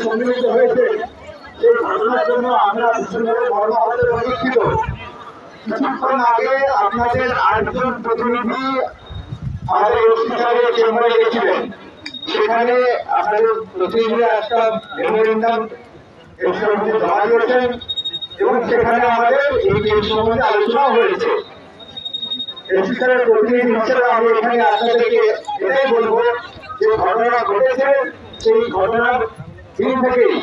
সম্মিলিত হয়েছে সেই ঘটনার জন্য আমরা ভীষণভাবে মর্মাহত এবং দুঃখিত কিছুক্ষণ আগে আপনাদের প্রতিনিধি আমাদের এবং সেখানে আমাদের এই কেস সম্বন্ধে আলোচনা হয়েছে। এসিকারের প্রতিনিধি হিসেবে আমি এখানে আপনাদেরকে এটাই বলব যে ঘটনা ঘটেছে। সেই ঘটনার দিন থেকেই।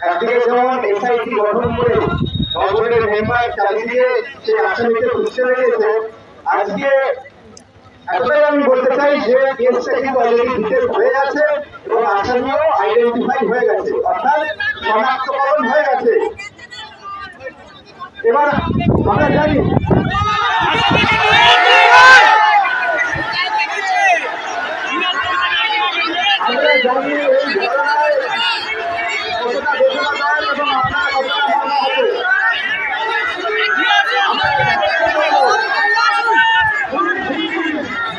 একদিকে যেমন এসআইটি গঠন করে নজরের মেম্বার চালিয়ে সেই আসামিকে খুঁজতে লেগেছে আজকে এতটাই আমি বলতে চাই যে কেসটা কিন্তু অলরেডি ডিটেল হয়ে গেছে এবং আসামিও আইডেন্টিফাই হয়ে গেছে। অর্থাৎ শনাক্তকরণ হয়ে গেছে। এবার আমরা জানি আমরা জানি এই ঘটনায় কতটা বেদনাদায়ক এবং আপনার কতটা মর্মাহত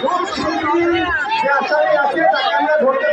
খুব শিগগিরই যে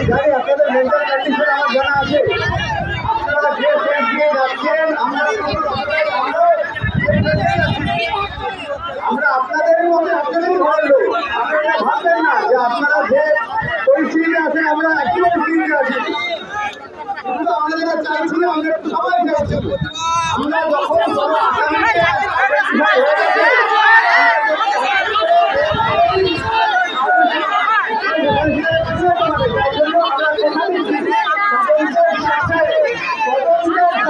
আমি জানি আপনাদের মেন্টাল কন্ডিশন আমার জানা আছে। আপনারা যে আমরা আমরা আপনাদেরই মধ্যে আপনাদেরই ঘরের লোক। আপনারা ভাববেন না যে আপনারা যে পরিস্থিতিতে আছেন, আমরা একই পরিস্থিতিতে আছি। আমরা চাইছি আমরা সবাই চাইছি আমরা যখন কোনো আসামিকে identify হয়ে গেছে, হবে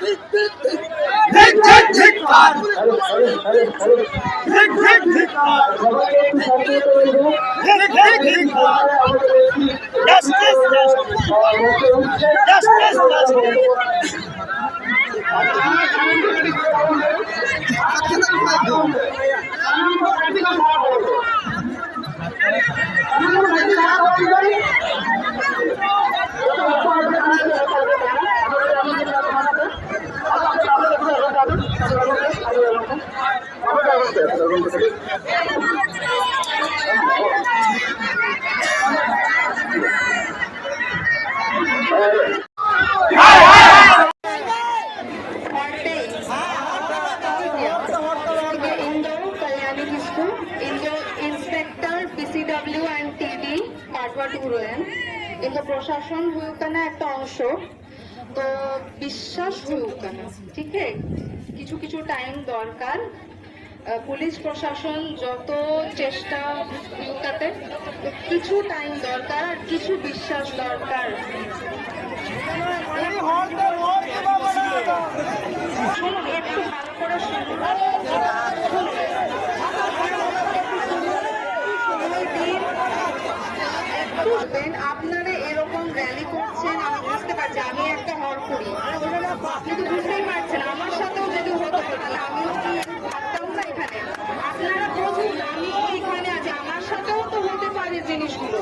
justice! ধিক, Royan. কিন্তু প্রশাসন হুক না একটা অংশ। তো বিশ্বাস হুক না ঠিক কিছু কিছু টাইম দরকার। পুলিশ প্রশাসন যত চেষ্টা হুকাতে তো কিছু টাইম দরকার আর কিছু বিশ্বাস দরকার। একটু ভালো করে শুনুন সময় দিন বুঝবেন আপনারা এরকম র্যালি করছেন আমি পারছি আমি একটা হর করি। কিন্তু বুঝতেই পারছেন, আমার সাথেও যদি হতো, তাহলে আমিও কি থাকতাম না এখানে? আপনারা বুঝুন আমিও এখানে আছি? আমার সাথেও তো হতে পারে জিনিসগুলো।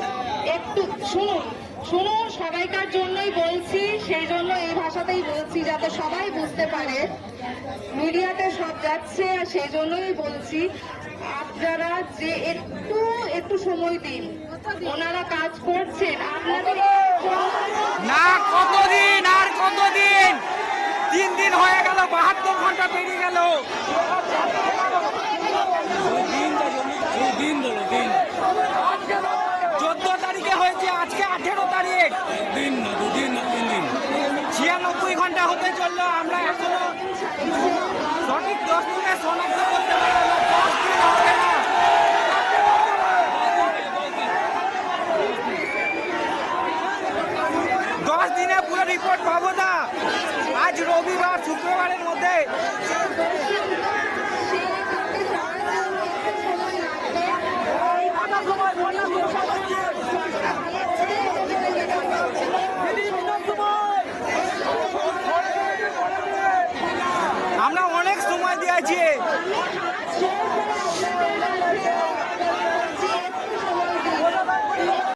একটু শুনুন শুনুন, সবাইকার জন্যই বলছি, সেই জন্য এই ভাষাতেই বলছি, যাতে সবাই বুঝতে পারে। মিডিয়াতে সব যাচ্ছে, আর সেই জন্যই বলছি, আপনারা যে একটু একটু সময় দিন। ওনারা কাজ করছেন, আপনাদের না কতদিন, আর কতদিন? তিন দিন হয়ে গেল, বাহাত্তর ঘণ্টা পেরিয়ে গেল। চোদ্দ তারিখে হয়েছে আজকে আঠেরো তারিখ। দিন দুদিন দিন ছিয়ানব্বই ঘণ্টা হতে চলল, আমরা এখনও সঠিক দশ দিনে শনাক্ত করতে পারলাম দশ দিন হবে না দশ দিনে পুরো রিপোর্ট পাবো না। আজ রবিবার শুক্রবারের মধ্যে